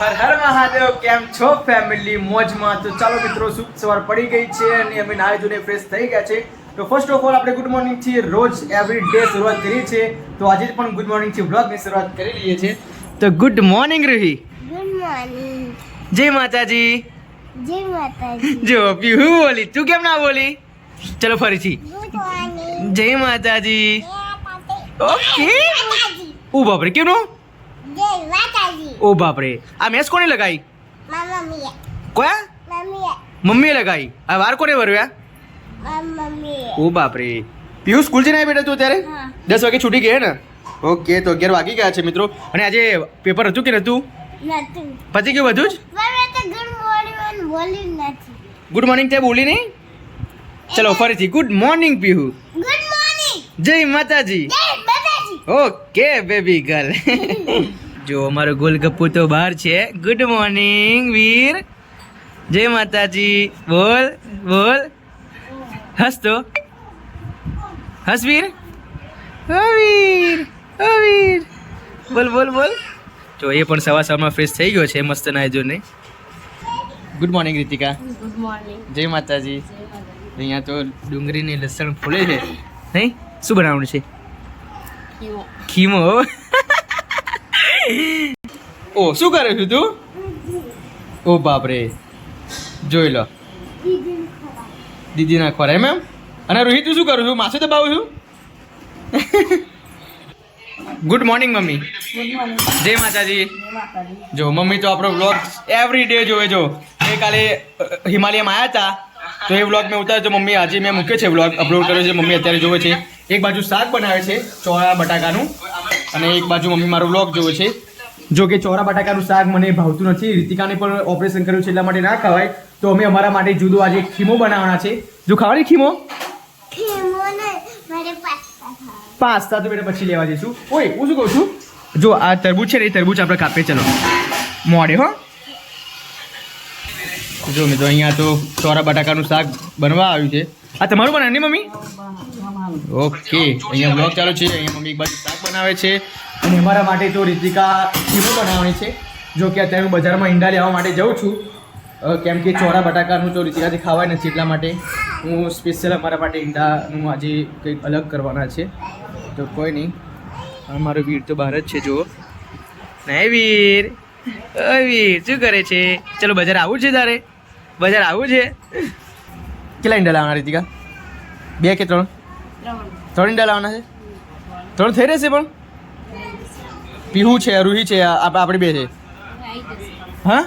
હર હર મહાદેવ કેમ છો ફેમિલી મોજમાં તો ચાલો મિત્રો શુભ સવાર પડી ગઈ છે અને અમે નાહી ધોઈને ફ્રેશ થઈ ગયા છે. તો ફર્સ્ટ ઓફ ઓલ આપણે ગુડ મોર્નિંગથી રોજ એવરી ડે શરૂઆત કરીએ છીએ. તો આજે પણ ગુડ મોર્નિંગથી વ્લોગની શરૂઆત કરી લઈએ છીએ. તો good morning Ruhi good morning જય માતાજી. જય માતાજી. જો પીહુ બોલી તું કેમ ના બોલી? ચલો ફરીથી. જય માતાજી. ઓકે. ઓ બાપરે કેમનું? ઓ બાપરે. આ મેસ કોને લગાઈ? મામા કોયા? મમ્મીએ. લગાવી આ વાર કોને વરવ્યા ઓ બાપરે. પીયુ સ્કૂલ જઈને ને તું અત્યારે દસ વાગે છૂટી ગઈ ને? ઓકે તો અગિયાર વાગી ગયા છે મિત્રો. અને આજે પેપર હતું કે નતું? પતી ગયું બધું જ? ગુડ મોર્નિંગ તે બોલી નહીં? ચલો ફરીથી. Good morning Pihu good morning. જય માતાજી. ઓકે બેબી ગર્લ જો અમારો ગોલગપ્પુ તો બહાર છે. Good morning Veer. જય માતાજી. બોલ બોલ. હસ તો. હસ વીર? ઓ વીર. વીર. બોલ બોલ બોલ. તો એ પણ સવા સવારમાં ફ્રેશ થઈ ગયો છે મસ્ત નાઈ નહીં good morning Ritika. Good morning જય માતાજી. અહીંયા તો ડુંગળીની લસણ ફૂલે છે. નહીં? શું બનાવવાનું છે? ખીમો ઓ શું કરે છે તું? ઓ બાપરે. જોઈ લો. દીદીના ખોરા એમ એમ? અને રોહિત તું શું કરું છું? માથું દબાવું છું? Good morning mummy. જય માતાજી. જો મમ્મી તો આપણો વ્લોગ એવરી ડે જોવે જો. કાલે હિમાલયમાં આવ્યા હતા તો એ વ્લોગ મેં ઉતાર્યો તો મમ્મી આજે મેં મૂક્યો છે વ્લોગ અપલોડ કર્યો છે. મમ્મી અત્યારે જોવે છે. એક બાજુ શાક બનાવે છે ચોળા બટાકાનું. અને એક બાજુ મમ્મી મારો વ્લોગ જોવે છે. જો કે ચોરા બટાકાનું શાક મને ભાવતું નથી. રીતિકાને પણ ઓપરેશન કર્યું છે એટલા માટે ના ખવાય. તો અમે અમારા માટે જુદું આજે ખીમો બનાવવાના છે. જો ખાવાની ખીમો? પાસ્તા પાસ્તા તો બેટા પછી લેવા જઈશું. ઓય હું શું કહું છું? જો આ તરબૂચ છે ને એ તરબૂચ આપણે કાપીએ ચલો. મોડે હો. જો મિત્રો અહીંયા તો ચોરા બટાકાનું શાક બનવા આવ્યું છે. આ તમારું બનાવે ને મમ્મી? ઓકે, અહીંયા બ્લોગ ચાલુ છે. અહીંયા મમ્મી એક બાજુ શાક બનાવે છે. અને અમારા માટે તો રીતિકા ખીમો બનાવવાની છે. જો કે અત્યારે હું બજારમાં ઈંડા લેવા માટે જાઉં છું. કેમ કે ચોરા બટાકાનું તો રીતિકાથી ખાવાય નથી એટલા માટે હું સ્પેશિયલ અમારા માટે ઈંડાનું આજે કંઈક અલગ કરવાના છે. તો કોઈ નહીં. મારો વીર તો બહાર જ છે, જુઓ. નહીં વીર. વીર, શું કરે છે? ચલો બજાર આવું છે તારે? બજાર આવું છે? કેટલા ઈંડા લાવવાના રીતિકા? બે કે ત્રણ? ત્રણ ઈંડા લાવવાના છે? ત્રણ થઈ રહેશે પણ? પીહું છે, રૂહી છે આપણી બે છે. હા?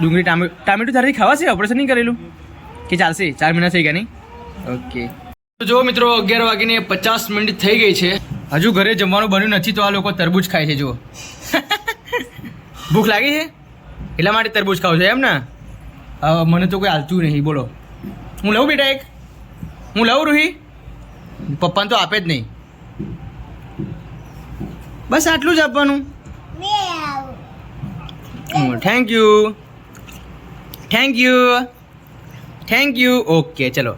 ડુંગળી, ટામેટું. ટામેટું તારી ખાવા છે? ઓપરેશન નહીં કરેલું? કે ચાલશે? ચાર મહિના થઈ ગયા નહીં? ઓકે. તો જો મિત્રો, અગિયાર વાગીને પચાસ મિનિટ થઈ ગઈ છે. હજુ ઘરે જમવાનું બન્યું નથી તો આ લોકો તરબૂચ ખાય છે, જુઓ. ભૂખ લાગી છે? એટલા માટે તરબૂચ ખાવ છો એમ ને? મને તો કોઈ હાલતું નહીં, બોલો. હું લઉં બેટા એક? હું લઉં રૂહી? પપ્પાને તો આપે જ નહીં. બસ આટલું જ આપવાનું. Thank you thank you thank you okay ચલો.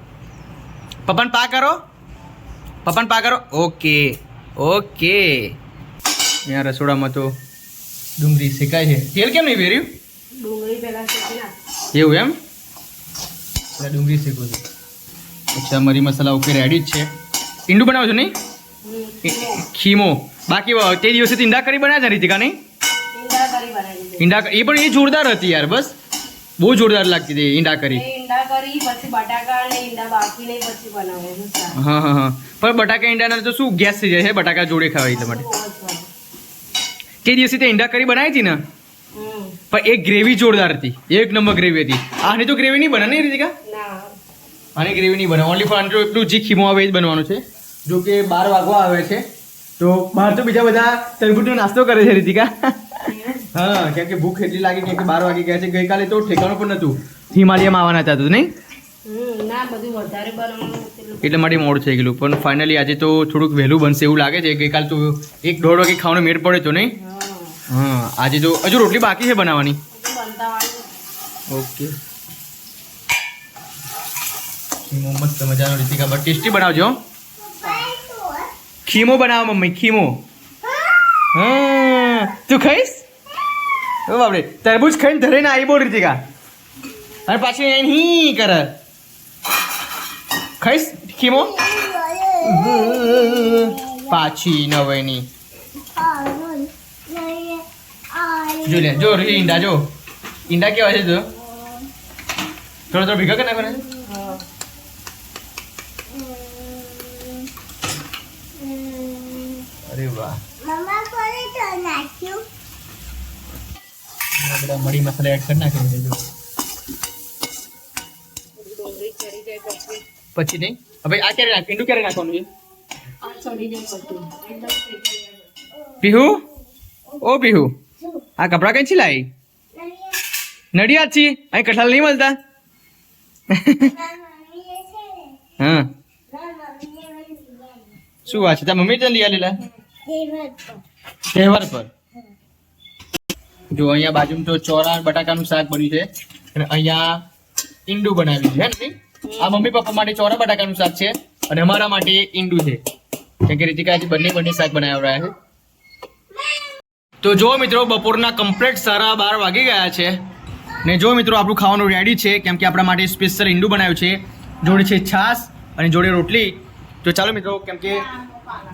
પપ્પાને પા કરો. પપ્પાને પા કરો. ઓકે ઓકે અહીંયા રસોડામાં તો ડુંગળી શેકાય છે. તેલ કેમ નહીં વેર્યું? ડુંગળી પહેલા એવું એમ? પેલા ડુંગળી શેકું છું. અચ્છા મરી મસાલા ઓકે રેડી જ છે. ઈંડું બનાવો છો નહીં? ખીમો. બાકી તે દિવસે ઈંડા કરી બનાવ્યા છે રીતિકા નહીં? ઈંડા કરી બનાવી ઈંડા ક- એ પણ એ જોરદાર હતી યાર બસ. બહુ જોરદાર લાગતી હતી ઈંડા કરી. ઈંડા કરી બટાકા ઈંડા બાફીને પછી બનાવવાનું શાક હા હા હા. પણ બટાકા ઈંડાના તો શું ગેસ થઈ જાય છે બટાકા જોડે ખાવા એટલા માટે. બહુ જ ભાવે. તે દિવસે તે ઈંડા કરી બનાવી હતી ને? પણ એ ગ્રેવી જોરદાર હતી. એક નંબર ગ્રેવી હતી. આની તો ગ્રેવી નહીં બને નહીં રીતિકા ના આની ગ્રેવી નહીં બને. ઓનલી ફોર હંડ્રેડ એટલું જે ખીમો આવે એ જ બનવાનું છે. જો કે બાર વાગવા આવે છે. તો બહાર તો બીજા બધા તરબૂચનો નાસ્તો કરે છે રીતિકા. હા કેમ કે ભૂખ એટલી લાગી કેમ કે બાર વાગી ગયા છે. ગઈકાલે તો ઠેકાણું પણ નહોતું. હિમાલયમાં આવવાના હતા તું નહીં? એટલે માટે મોડું થઈ ગયેલું. પણ ફાઇનલી આજે તો થોડુંક વહેલું બનશે એવું લાગે છે. ગઈકાલ તો એક દોઢ વાગે ખાવાનો મેળ પડે તો નહીં? હા. આજે તો હજુ રોટલી બાકી છે બનાવવાની? ઓકે ખીમો, મસ્ત મજાનો રીતિકા બટ ટેસ્ટી બનાવજો. ખીમો બનાવો, મમ્મી, ખીમો. હા તું ખાઈશ? ઓ બાપરે તરબૂચ ખાઈને ધરીને આવી બોલ, રીતિકા. અને પાછી અહીં કરે. ખાઈશ ખીમો? પાછી નવેની જો લે, જો ઈંડા જો. ઈંડા કેવા છે, જો? થોડો થોડો ભેગા કરી નાખવાના છે. અરે વાહ. મમ્મા કોને તો નાખ્યું. બધા મરી મસાલા એડ કરી નાખી જો. ડુંગળી ચડી જાય પછી નહીં? હવે આ ક્યારે નાખ ઈંડું ક્યારે નાખવાનું છે. પીહુ? ઓ પીહુ આ કપડાં કઈ છે લાઈ નડિયાદ છી અહીં કઠાલ નહીં મળતા? છે હા. શું વાત છે? તાર મમ્મી તને લઈ આલેલા? તહેવાર પર. જો અહીંયા બાજુમાં તો ચોરા બટાકાનું શાક બન્યું છે અને અહીંયા ઈંડું બનાવ્યું છે ને આ મમ્મી પપ્પા માટે ચોરા બટાકાનું શાક છે અને અમારા માટે ઈંડું છે. કેમ કે રીતિકા આજે બંને બંને શાક બનાવી રહ્યા છે. તો જો મિત્રો બપોરના કમ્પ્લીટ સારા બાર વાગી ગયા છે. ને જો મિત્રો આપણું ખાવાનું રેડી છે કેમ કે આપણા માટે સ્પેશિયલ ઈંડું બનાવ્યું છે. જોડે છે છાશ અને જોડે રોટલી. તો ચાલો મિત્રો કેમ કે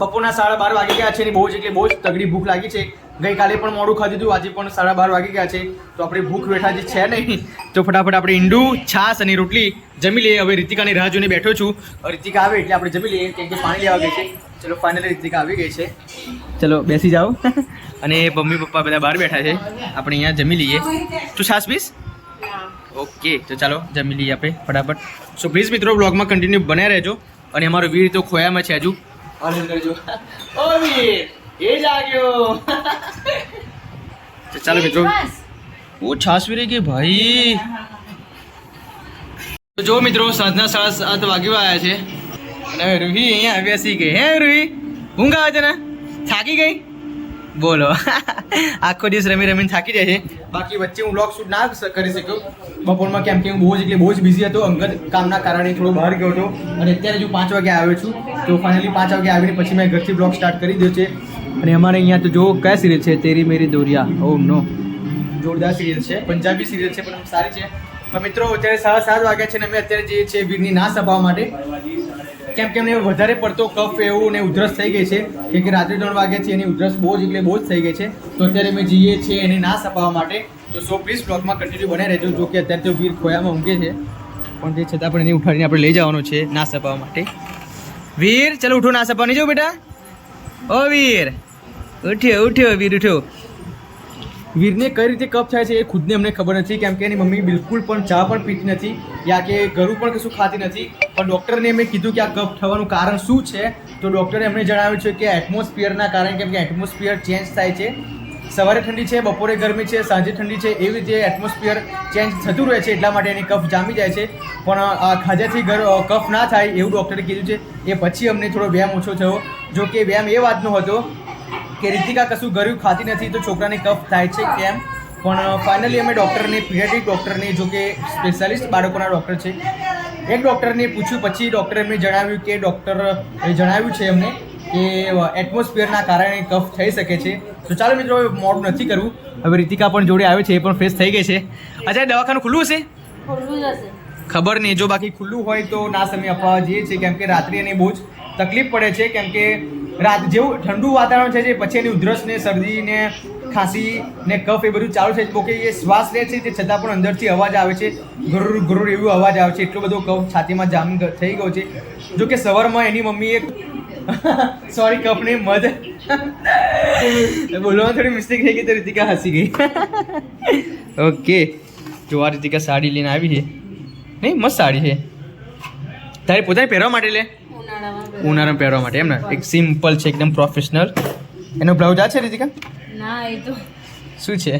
બપોરના સાડા બાર વાગી ગયા છે અને બહુ જ એટલે બહુ જ તગડી ભૂખ લાગી છે. ગઈકાલે પણ મોડું ખાધું હતું આજે પણ સાડા બાર વાગી ગયા છે. તો આપણે ભૂખ બેઠા જે છે નહીં તો ફટાફટ આપણે ઈંડું છાશ અને રોટલી જમી લઈએ. હવે રીતિકાની રાહ જોઈને બેઠો છું. રિતિકા આવે એટલે આપણે જમી લઈએ. કેમ કે પાણી લેવા ગઈ છે. ચલો ફાઇનલી રીતિકા આવી ગઈ છે. ચલો બેસી જાઓ. અને મમ્મી પપ્પા બધા બહાર બેઠા છે. આપણે અહીંયા જમી લઈએ. તું છાશ પીસ? ઓકે તો ચાલો જમી લઈએ આપણે ફટાફટ. સો પ્લીઝ મિત્રો બ્લોગમાં કન્ટિન્યુ બન્યા રહેજો. અને અમારો વીર તો ખોયામાં છે હજુ. આનંદ કરજો. ઓ વીર એ જાગ્યો ચાલો મિત્રો. ઓ છાસ વીરે કે ભાઈ? જો મિત્રો સાંજના સાડા સાત વાગ્યો આવ્યા છે. અને રૂહી અહીંયા આવ્યા સી ગઈ હે રૂહી? ઊંઘ આવે છે ને? થાકી ગઈ? બોલો. આખો દિવસ રમી રમીને થાકી જાય છે. બાકી વચ્ચે હું બ્લોગ શૂટ ના કરી શક્યો. બપોરમાં કેમ કે હું બહુ જ એટલે બહુ જ બિઝી હતો. અંગત કામના કારણે થોડો બહાર ગયો હતો. અને અત્યારે જો પાંચ વાગે આવ્યો છું, તો ફાઇનલી પાંચ વાગે આવીને પછી મેં ઘરથી બ્લોગ સ્ટાર્ટ કરી દીધો છે. અને અમારે અહીંયા તો જો કયા સિરિયલ છે? તેરી મેરી દોરિયા. ઓ નો જોરદાર સિરિયલ છે. પંજાબી સિરિયલ છે, પણ સારી છે. મિત્રો, અત્યારે સાડા સાત વાગ્યા છે ને અમે અત્યારે જઈએ છીએ વીરની ના સભાવવા માટે. કેમ કે એમને વધારે પડતો કફ એવું ને ઉધરસ થઈ ગઈ છે, કેમ કે રાત્રે ત્રણ વાગ્યાથી એની ઉધરસ બહુ જ એટલે બહુ જ થઈ ગઈ છે. તો અત્યારે અમે જઈએ છીએ એને ના સપાવવા માટે. તો સો પ્લીઝ બ્લોગમાં કન્ટિન્યુ બને રહેજો, જો કે અત્યારે તો વીર ખોયામાં ઊંઘે છે. પણ તે છતાં પણ એને ઉઠાડીને આપણે લઈ જવાનું છે ના સપાવવા માટે. વીર, ચલો ઉઠો ના સપાવવા. નહીં જાઓ બેટા. ઓ વીર. ઉઠ્યો ઉઠ્યો, વીર, ઉઠ્યો. વીરને કઈ રીતે કપ થાય છે એ ખુદને અમને ખબર નથી, કેમ કે એની મમ્મી બિલકુલ પણ ચા પણ પીતી નથી, યા કે ઘરું પણ કશું ખાતી નથી. પણ ડૉક્ટરને એમણે કીધું કે આ કપ થવાનું કારણ શું છે? તો ડૉક્ટરે એમણે જણાવ્યું છે કે એટમોસ્ફિયરના કારણે, કેમ કે એટમોસ્ફિયર ચેન્જ થાય છે. સવારે ઠંડી છે, બપોરે ગરમી છે, સાંજે ઠંડી છે, એવી રીતે એટમોસ્ફિયર ચેન્જ થતું રહે છે, એટલા માટે એની કફ જામી જાય છે. પણ આ ખાજાથી ઘર કફ ના થાય એવું ડૉક્ટરે કીધું છે. એ પછી અમને થોડો વ્યાયામ ઓછો થયો. જો કે વ્યાયામ એ વાતનો હતો કે રીતિકા કશું ગર્યું ખાતી નથી તો છોકરાને કફ થાય છે કેમ? પણ ફાઇનલી અમે ડૉક્ટરને પીડિયાટ્રિક ડૉક્ટરને જો કે સ્પેશિયાલિસ્ટ બાળકોના ડૉક્ટર છે એક ડૉક્ટરને પૂછ્યું પછી ડૉક્ટરે એમને જણાવ્યું કે ડૉક્ટર એ જણાવ્યું છે એમને કે એટમોસ્ફિયરના કારણે કફ થઈ શકે છે. તો ચાલો મિત્રો મોડું નથી કરવું. હવે રીતિકા પણ જોડે આવે છે એ પણ ફ્રેશ થઈ ગઈ છે. અચ્છા દવાખાનું ખુલ્લું હશે? ખબર નહીં જો બાકી ખુલ્લું હોય તો ના સમય અપાવવા જઈએ છીએ કેમ કે રાત્રે એને બહુ જ તકલીફ પડે છે કેમ કે રાત જેવું ઠંડુ વાતાવરણ છે જે પછી એની ઉધરસ ને શરદી ને ખાંસી ને કફ એ બધું ચાલુ છે. કે એ શ્વાસ લે છે તે છતાં પણ અંદરથી અવાજ આવે છે. ગરુર ગરુર એવું અવાજ આવે છે. એટલો બધો કફ છાતીમાં જામ થઈ ગયો છે. જો કે સવારમાં એની મમ્મીએ સોરી, કફને મધ બોલવામાં થોડી મિસ્ટેક થઈ ગઈ તો રીતિકા હસી ગઈ. ઓકે જો આ રીતિકા સાડી લઈને આવી છે. નહીં, મસ્ત સાડી છે. તારે પોતાને પહેરવા માટે લે. ઉનાળામાં પહેરવા. માટે એમ ને? એક સિમ્પલ છે એકદમ પ્રોફેશનલ એનો બ્લાઉઝ આ છે રીતિકા? ના એ તો શું છે?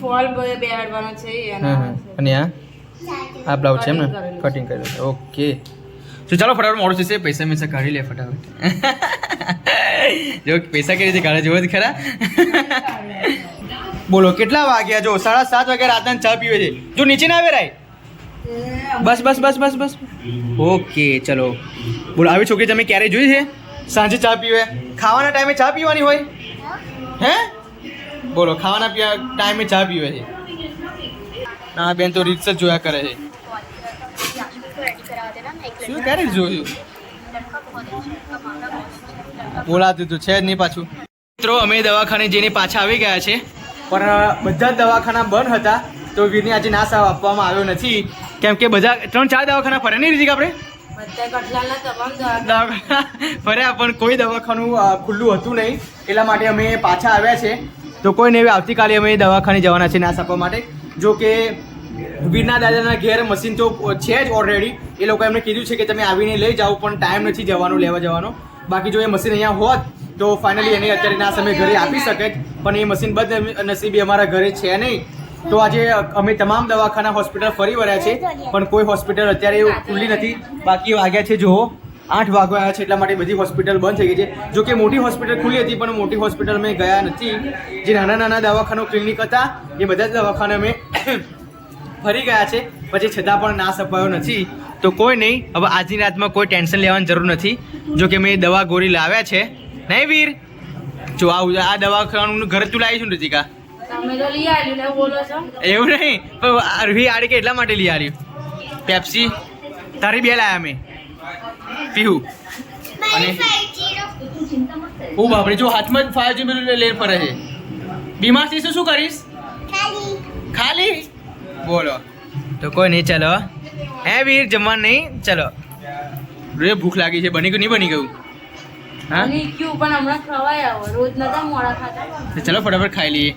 ફોલ બેહાડવાનો છે હા હા. અને આ? આ બ્લાઉઝ છે એમ ને? છે. કટિંગ કરી છે. ઓકે તો ચાલો ફટાફટ મોડું થશે પૈસા મેસા કાઢી લે ફટાફટ. જો પૈસા કેવી રીતે કાઢે જોવે જ ખરા. બોલો કેટલા વાગ્યા? જો સાડા સાત વાગ્યા રાતના ચા પીવે છે. જો નીચે ના આવે રાય. બસ બસ બસ બસ બસ. ઓકે ચલો. બોલો, આવી છોકરી તમે ક્યારે જોઈ છે? સાંજે ચા પીવે. ખાવાના ટાઈમે ચા પીવાની હોય? હે? બોલો, ખાવાના પીવા ટાઈમે ચા પીવે છે. ના, બેન તો રીલ્સ જ જોયા કરે છે. શું ક્યારે જોયું? બોલાતું તો છે જ નહીં પાછું. મિત્રો, અમે દવાખાને જઈને પાછા આવી ગયા છે. પણ બધા જ દવાખાના બંધ હતા. તો વીરને આજે નાસ આપવામાં આવ્યો નથી. કેમ કે બધા ત્રણ ચાર દવાખાના ફરે નહીં રીતિક આપણે? ફર્યા પણ કોઈ દવાખાનું ખુલ્લું હતું નહીં. એટલા માટે અમે પાછા આવ્યા છે. તો કોઈ નહીં આવતીકાલે અમે દવાખાને જવાના છે નાસ આપવા માટે. જો કે વીરના દાદાના ઘેર મશીન તો છે જ ઓલરેડી એ લોકો એમને કીધું છે કે તમે આવીને લઈ જાઓ પણ ટાઈમ નથી જવાનો લેવા જવાનો. બાકી જો એ મશીન અહીંયા હોત તો ફાઇનલી એને અત્યારે ના સમય ઘરે આપી શકે. પણ એ મશીન બદ નસીબી અમારા ઘરે છે નહીં. તો આજે અમે તમામ દવાખાના હોસ્પિટલ ફરી વળ્યા છે, પણ કોઈ હોસ્પિટલ અત્યારે ખુલ્લી નથી. બાકી વાગ્યા છે જો આઠ વાગ્યા છે, એટલા માટે બધી હોસ્પિટલ બંધ થઈ ગઈ છે. જો કે મોટી હોસ્પિટલ ખુલ્લી હતી, પણ મોટી હોસ્પિટલ અમે ગયા નથી. જે નાના નાના દવાખાનો ક્લિનિક હતા, એ બધા જ દવાખાને અમે ફરી ગયા છે. પછી છતાં પણ નાશ અપાયો નથી. તો કોઈ નહીં, હવે આજની રાતમાં કોઈ ટેન્શન લેવાની જરૂર નથી. જો કે મેં દવા ગોળી લાવ્યા છે. નહીં વીર? જો આ આ દવાખાનું ઘર તું લાવી છું ને એવું નહીં પણ અરવી આડી કે એટલા માટે લઈ આવ્યું પેપ્સી તારી બે લાયા મેં પીવું અને હું બાપરે જો હાથમાં જ ફાઈવ જીબી લેર ફરે છે. બીમાર થઈશું શું કરીશ? ખાલી. ખાલી? બોલો. તો કોઈ નહીં ચલો. હે વીર જમવાનું નહીં? ચલો. રે ભૂખ લાગી છે. બની ગયું નહીં બની ગયું? હા? પણ હમણાં ખવાય આવો. રોજ નતા મોડા ખાતા. ચલો ફટાફટ ખાઈ લઈએ.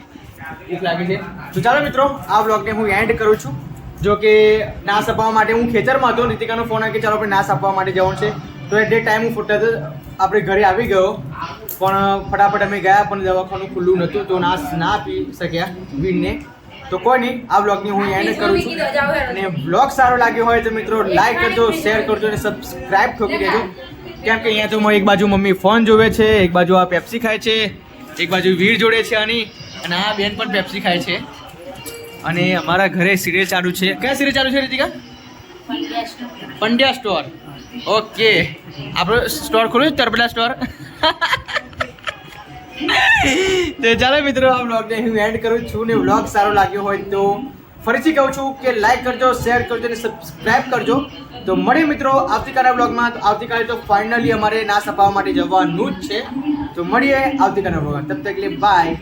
ભૂખ લાગે છે. તો ચાલો મિત્રો આ બ્લોગને હું એન્ડ કરું છું. જો કે નાશ અપાવવા માટે હું ખેતરમાં હતો નીતિકાનો ફોન આવ્યો કે ચાલો આપણે નાશ આપવા માટે જવાનું છે. તો એ ડે ટાઈમ હું ફૂટતા જ આપણે ઘરે આવી ગયો. પણ ફટાફટ અમે ગયા પણ દવાખાનું ખુલ્લું નહોતું તો નાશ ના આપી શક્યા વીરને તો કોઈ નહીં આ બ્લોગની હું એન્ડ કરું છું. અને બ્લોગ સારો લાગ્યો હોય તો મિત્રો લાઈક કરજો શેર કરજો અને સબસ્ક્રાઈબ ઠોકી દેજો. કેમ કે અહીંયા તો એક બાજુ મમ્મી ફોન જોવે છે એક બાજુ આ પેપ્સી ખાય છે એક બાજુ વીર જોડે છે આની. અને આ બેન પણ પેપ્સી ખાય છે. અને અમારા ઘરે સિરિયલ ચાલુ છે. કયા સિરિયલ ચાલુ છે રીતિકા? પંડ્યા સ્ટોર. ઓકે. આપણો સ્ટોર ખોલ્યો છે તરબલા સ્ટોર? તો ચાલો મિત્રો આ બ્લોગને હું એન્ડ કરું છું ને બ્લોગ સારો લાગ્યો હોય તો ફરીથી કહું છું કે લાઈક કરજો શેર કરજો અને સબસ્ક્રાઇબ કરજો. તો મળીએ મિત્રો આવતીકાલના બ્લોગમાં તો આવતીકાલે તો ફાઇનલી અમારે ના સપાવવા માટે જવાનું જ છે. તો મળીએ આવતીકાલના બ્લોગમાં તબ તકલીફ બાય